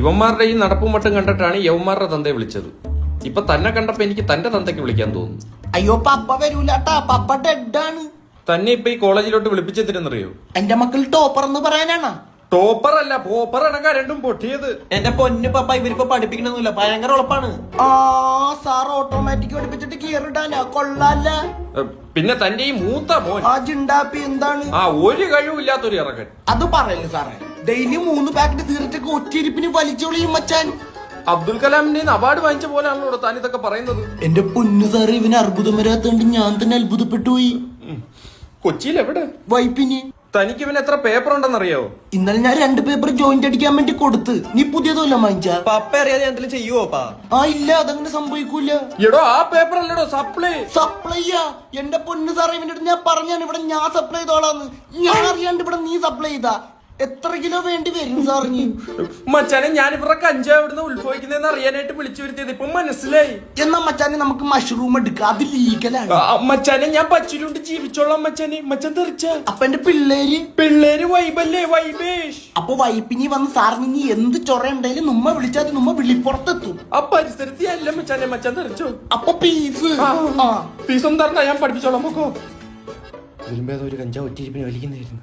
ഇവന്മാരുടെ ഈ നടപ്പും മട്ടും കണ്ടിട്ടാണ് യവന്മാരുടെ തന്തയെ വിളിച്ചത്. ഇപ്പൊ തന്നെ കണ്ടപ്പോ എനിക്ക് തന്റെ തന്തയ്ക്ക് വിളിക്കാൻ തോന്നുന്നു. അയ്യോ പപ്പ വരൂലാട്ടാ. പപ്പ ഡെഡാണ് തന്നെ ഇപ്പൊ ഈ കോളേജിലോട്ട് വിളിപ്പിച്ചെത്തിരുന്നറിയോ എന്റെ മക്കൾ ടോപ്പർ എന്ന് പറയാനാണ്. ടോപ്പർ അല്ല പോപ്പർ അടക്ക രണ്ടും പൊട്ടിയത്. എന്റെ പൊന്നു പപ്പ ഇവരിപ്പോ പഠിപ്പിക്കണമെന്നില്ല ഭയങ്കര ഉളപ്പാണ്. ആ സാർ ഓട്ടോമാറ്റിക് പഠിപ്പിച്ചിട്ട് കീറിടാനാ കൊള്ളാല്ല. പിന്നെ തന്റെ ഈ മൂത്ത മോൻ. ആ ജിണ്ടാപ്പി എന്താണ്? ആ ഒരു കഴിവില്ലാത്തൊരു ഇറക്കൻ. അത് പറയല്ലേ സാറേ. ഡെയിലി മൂന്ന് പാക്കറ്റ് തീർച്ചയൊക്കെ ഒറ്റയിരിപ്പിന് വലിച്ചോളിയും മച്ചാൻ. അബ്ദുൽ കലാമിന്റെ അവാർഡ് വാങ്ങിച്ച പോലെയാണല്ലോ താൻ ഇതൊക്കെ പറയുന്നത്. എന്റെ പൊന്നു സാറേ ഇവന് അർബുദം വരാത്തോണ്ട് ഞാൻ തന്നെ അത്ഭുതപ്പെട്ടു പോയി. കൊച്ചിയിൽ എവിടെ? വൈപ്പിന്. തനിക്ക് പിന്നെ എത്ര പേപ്പർ ഉണ്ടെന്നറിയോ? ഇന്നലെ ഞാൻ രണ്ട് പേപ്പർ ജോയിന്റ് അടിക്കാൻ വേണ്ടി കൊടുത്ത്. നീ പുതിയതല്ല വാങ്ങിച്ച. പപ്പ അറിയാതെ ഞാൻ എന്തെങ്കിലും ചെയ്യുവോ പാ ആ ഇല്ല അതങ്ങനെ സംഭവിക്കൂല. എടോ ആ പേപ്പർ അല്ലടോ സപ്ലൈ സപ്ലൈയാ എന്റെ പൊന്നു സാറേ ഇവന്റെ അടുത്ത് ഞാൻ പറഞ്ഞാണ് ഇവിടെ ഞാൻ സപ്ലൈ ചെയ്തോളാന്ന്. ഞാൻ അറിയാണ്ട് ഇവിടെ നീ സപ്ലൈ ചെയ്താ. എത്ര കിലോ വേണ്ടി വരും സാറിന് മച്ചാനെ ഞാൻ ഇവരുടെ കഞ്ചാവ് എവിടുന്ന് ഉത്ഭവിക്കുന്നതെന്ന് അറിയാനായിട്ട് വിളിച്ചു വരുത്തിയത്. ഇപ്പൊ മനസ്സിലായി. എന്നാ മച്ചാനെ നമുക്ക് മഷ്റൂം എടുക്കാം. അത് ലീഗലാണ് മച്ചാനെ ഞാൻ പച്ചിലുണ്ട് ജീവിച്ചോളാം മച്ചാനെ. മച്ചാൻ തെറിച്ച. അപ്പൊ എന്റെ പിള്ളേര്? പിള്ളേര് വൈബല്ലേ വൈബേഷ്. അപ്പൊ വൈപ്പിനി വന്ന് സാറിന് ഇനി എന്ത് ചൊറ ഉണ്ടായാലും നമ്മ വിളിച്ചാൽ നമ്മ വിളിപ്പുറത്തെത്തും ആ പരിസരത്തി അല്ല മച്ചാനെ മച്ചാൻ തെറിച്ചോ. അപ്പൊ പീസ് ആ. ഒന്നും തരണ്ട ഞാൻ പഠിപ്പിച്ചോളാം പോക്കോ ഒരു കഞ്ചാവ് ഒറ്റിരിപ്പിന് വലിക്കുന്നതായിരുന്നു.